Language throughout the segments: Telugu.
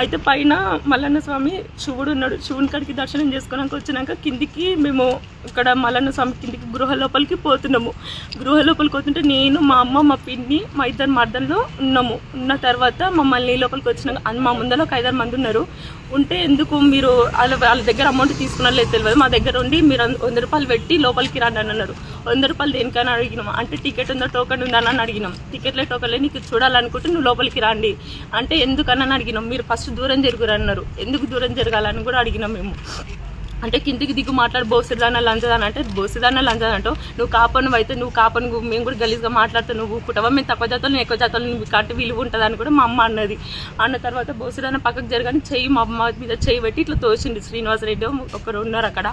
అయితే పైన మల్లన్న స్వామి శివుడు ఉన్నాడు. శివుని కాడికి దర్శనం చేసుకున్నాక వచ్చినాక కిందికి మేము ఇక్కడ మల్లన్న స్వామి కిందికి గృహ లోపలికి పోతున్నాము. గృహ లోపలికి పోతుంటే నేను మా అమ్మ మా పిన్ని మా ఇద్దరు మర్దల్లో ఉన్నాము. ఉన్న తర్వాత మమ్మల్ని లోపలికి వచ్చినాక మా ముందర ఒక ఐదారు మంది ఉన్నారు. ఉంటే ఎందుకు మీరు వాళ్ళ వాళ్ళ దగ్గర అమౌంట్ తీసుకున్నారో లేదు తెలియదు. మా దగ్గర ఉండి మీరు వంద రూపాయలు పెట్టి లోపలికి రండి అని అన్నారు. వంద రూపాయలు దేనికైనా అడిగినాం? అంటే టికెట్ ఉందో టోకెన్ ఉందా అని అడిగినాం. టికెట్లే టోకెన్లే నీకు చూడాలనుకుంటే నువ్వు లోపలికి రండి. అంటే ఎందుకని అడిగినాం. మీరు ఫస్ట్ దూరం జరుగురు అన్నారు. ఎందుకు దూరం జరగాలని కూడా అడిగినాం మేము. అంటే కిందికి దిగు మాట్లాడు బోసిదాన లంచదాన అంటే బోసిదాన లంచదాన అంటావు నువ్వు కాపను అయితే నువ్వు కాపను మేము కూడా గలీజ్గా మాట్లాడుతావు నువ్వు కుటుంబం మేము తక్కువ జాతలు నేను ఎక్కువ జాతలు నువ్వు కంటే విలువ ఉంటుంది అని కూడా మా అమ్మ అన్నది. అన్న తర్వాత బోసిదాన పక్కకు జరగానే చెయ్యి మా అమ్మ మీద చెయ్యి పెట్టి ఇట్లా తోచింది శ్రీనివాసరెడ్డి ఒకరు ఉన్నారు అక్కడ.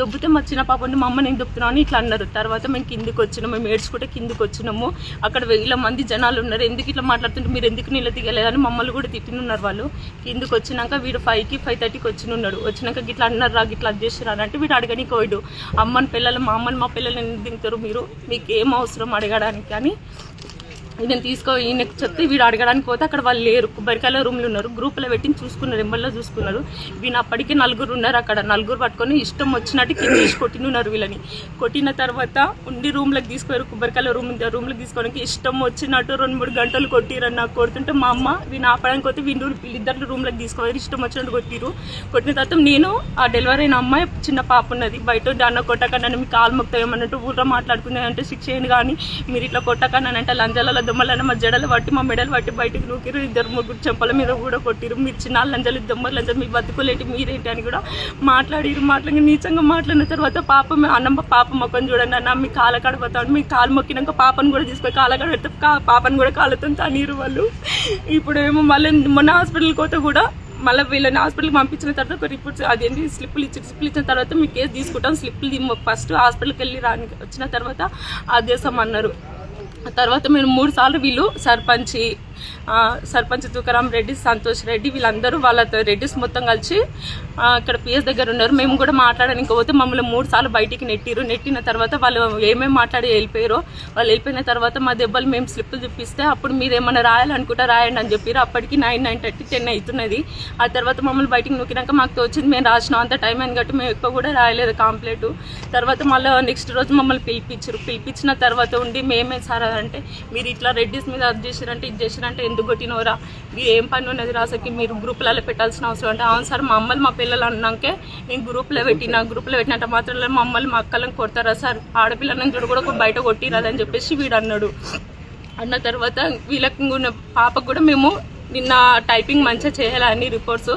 దొబ్బితే మా చిన్న పాప మా అమ్మ నేను దొబ్బుతున్నాను ఇట్లా అన్నారు. తర్వాత మేము కిందికి వచ్చినాము మేము ఏడ్చుకుంటే కిందికి వచ్చినాము. అక్కడ వేల మంది జనాలు ఉన్నారు. ఎందుకు ఇట్లా మాట్లాడుతుంటే మీరు ఎందుకు నీళ్ళు దిగలేదని మమ్మల్ని కూడా తిట్టినున్నారు వాళ్ళు. కిందికి వచ్చినాక వీడు ఫైవ్కి ఫైవ్ థర్టీకి వచ్చినున్నాడు. వచ్చినాక గిట్లా అన్నారు రా గిట్లా అది అంటే వీడు అడగనికి పోయాడు అమ్మని పిల్లలు మా అమ్మని మా పిల్లలు ఎందుకు దిగుతారు మీరు? మీకు ఏం అవసరం అడగడానికి అని ఈయన తీసుకో ఈయనకు చెప్తే వీడు అడగడానికి పోతే అక్కడ వాళ్ళు లేరు. కొబ్బరికాయల రూమ్లు ఉన్నారు. గ్రూప్లో పెట్టి చూసుకున్నారు ఎంబల్లో చూసుకున్నారు. వీళ్ళు అప్పటికే నలుగురు ఉన్నారు అక్కడ. నలుగురు పట్టుకొని ఇష్టం వచ్చినట్టు కింద తీసి కొట్టినున్నారు వీళ్ళని. కొట్టిన తర్వాత ఉండి రూమ్లోకి తీసుకోరు కొబ్బరికాయల రూమ్ రూమ్లోకి తీసుకోవడానికి ఇష్టం వచ్చినట్టు రెండు మూడు గంటలు కొట్టిరని నాకు కొడుతుంటే మా అమ్మ వీళ్ళు ఆపడానికి పోతే వీళ్ళు వీళ్ళిద్దరు రూమ్లోకి తీసుకోవాలి ఇష్టం వచ్చినట్టు కొట్టిరు. కొట్టిన తర్వాత నేను ఆ డెలివరీ అయిన అమ్మాయి చిన్న పాప ఉన్నది. బయట అన్న కొట్టకన్నా మీ కాలు మొక్తాయేమన్నట్టు ఊర్లో మాట్లాడుకునేది అంటే శిక్ష ఏంటి కానీ మీరు ఇట్లా కొట్టకన్నా అంటే లంజాల దొమ్మలన్న మా జడలు పట్టి మా మెడలు పట్టి బయటకు నూకిరు ఇద్దరు ముగ్గురు చెంపల మీద కూడా కొట్టిరు మీరు చిన్న లంజాలు దొమ్మలు మీ బతుకులేంటి మీరేంటి అని కూడా మాట్లాడిరు మాట్లాడి నీచంగా మాట్లాడిన తర్వాత పాప అన్నమ్మ పాప మొక్కను చూడండి అన్న మీ కాలకాడ పోతాడు. మీ కాలు మొక్కినాక పాపను కూడా తీసుకొని కాల పెడితే కా- పాపను కూడా కాళ్ళతో తనీరు వాళ్ళు. ఇప్పుడు ఏమో మళ్ళీ మొన్న హాస్పిటల్కి పోతే కూడా మళ్ళీ వీళ్ళని హాస్పిటల్కి పంపించిన తర్వాత ఒక రిపోర్ట్స్ అదేంటి స్లిప్లు ఇచ్చి స్లిప్లు ఇచ్చిన తర్వాత మీ కేసు తీసుకుంటాం. స్లిప్లు ఫస్ట్ హాస్పిటల్కి వెళ్ళి రాని వచ్చిన తర్వాత ఆదేశం అన్నారు. తర్వాత మేము మూడు సార్లు వీళ్ళు సర్పంచి సర్పంచ్ తుకారాం రెడ్డి సంతోష్ రెడ్డి వీళ్ళందరూ వాళ్ళతో రెడ్డిస్ మొత్తం కలిసి ఇక్కడ పిఎస్ దగ్గర ఉన్నారు. మేము కూడా మాట్లాడడానికి పోతే మమ్మల్ని మూడు సార్లు బయటికి నెట్టిరు. నెట్టిన తర్వాత వాళ్ళు ఏమేమి మాట్లాడి వెళ్ళిపోయారో వాళ్ళు వెళ్ళిపోయిన తర్వాత మా దెబ్బలు మేము స్లిప్పులు చూపిస్తే అప్పుడు మీరు ఏమైనా రాయాలనుకుంటే రాయండి అని చెప్పారు. అప్పటికి నైన్ నైన్ థర్టీ టెన్ అవుతున్నది. ఆ తర్వాత మమ్మల్ని బయటికి నొక్కినాక మాకు తోచింది మేము రాసినాం. అంత టైం అని కాబట్టి మేము ఎక్కువ కూడా రాయలేదు కాంప్లీట్. తర్వాత మళ్ళీ నెక్స్ట్ రోజు మమ్మల్ని పిలిపించారు. పిలిపించిన తర్వాత ఉండి మేమే సార్ అంటే మీరు ఇట్లా రెడ్డిస్ మీద అది చేసారంటే ఇది చేసారంటే ఎందుకు కొట్టినవరా మీరు ఏం పని ఉన్నది రాసకి మీరు గ్రూపులలో పెట్టాల్సిన అవసరం అంటే అవును సార్ మా అమ్మలు మా పిల్లలు అన్నాకే నేను గ్రూప్లో పెట్టిన గ్రూప్లో పెట్టినంత మాత్రం మా అమ్మలు మా అక్కలను కొడతారా సార్? ఆడపిల్లలను చూడ కూడా బయట కొట్టిరాదని చెప్పేసి వీడు అన్నాడు. అన్న తర్వాత వీళ్ళకి ఉన్న పాపకు కూడా మేము నిన్న టైపింగ్ మంచిగా చేయాలని రిపోర్ట్స్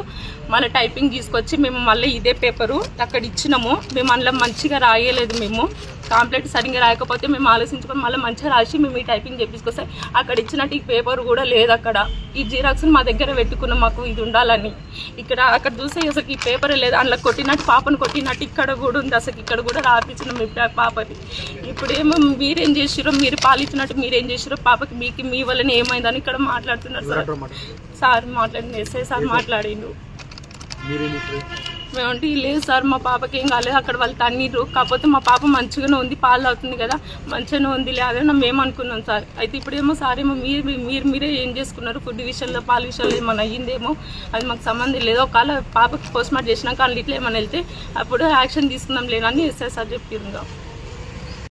మళ్ళీ టైపింగ్ తీసుకొచ్చి మేము మళ్ళీ ఇదే పేపరు అక్కడ ఇచ్చినాము. మేము అందులో మంచిగా రాయలేదు మేము. కాంప్లెట్ సరిగ్గా రాయకపోతే మేము ఆలోచించుకొని మళ్ళీ మంచిగా రాసి మేము ఈ టైపింగ్ చేపించుకొస్తే అక్కడ ఇచ్చినట్టు ఈ పేపర్ కూడా లేదు అక్కడ. ఈ జిరాక్స్ మా దగ్గర పెట్టుకున్నాం మాకు ఇది ఉండాలని. ఇక్కడ అక్కడ చూస్తే అసలు ఈ పేపర్ లేదు. అందులో కొట్టినట్టు పాపను కొట్టినట్టు ఇక్కడ కూడా ఉంది. అసలు ఇక్కడ కూడా రాపించినాం ఈ పా- పాపని ఇప్పుడేమో మీరేం చేసిరో మీరు పాలిచ్చినట్టు మీరేం చేసిరో పాపకి మీకు మీ వల్లనే ఏమైందని ఇక్కడ మాట్లాడుతున్నారు సార్. సార్ మాట్లాడింది ఎస్ఐ సార్ మాట్లాడిండు. మేమంటే లేదు సార్ మా పాపకి ఏం కాలేదు. అక్కడ వాళ్ళు తన్నీరు కాకపోతే మా పాప మంచిగానే ఉంది పాలు అవుతుంది కదా. మంచిగానే ఉంది లేదని మేము అనుకున్నాం సార్. అయితే ఇప్పుడేమో సార్ ఏమో మీరు మీరు మీరే ఏం చేసుకున్నారు? ఫుడ్ విషయంలో పాల విషయంలో ఏమైనా అయ్యిందేమో? అది మాకు సంబంధం లేదు. ఒకవేళ పాపకి పోస్ట్ మార్టం చేసినాక అందులో ఇట్లా ఏమైనా వెళ్తే అప్పుడు యాక్షన్ తీసుకుందాం లేనని ఎస్ఐ సార్ చెప్పారు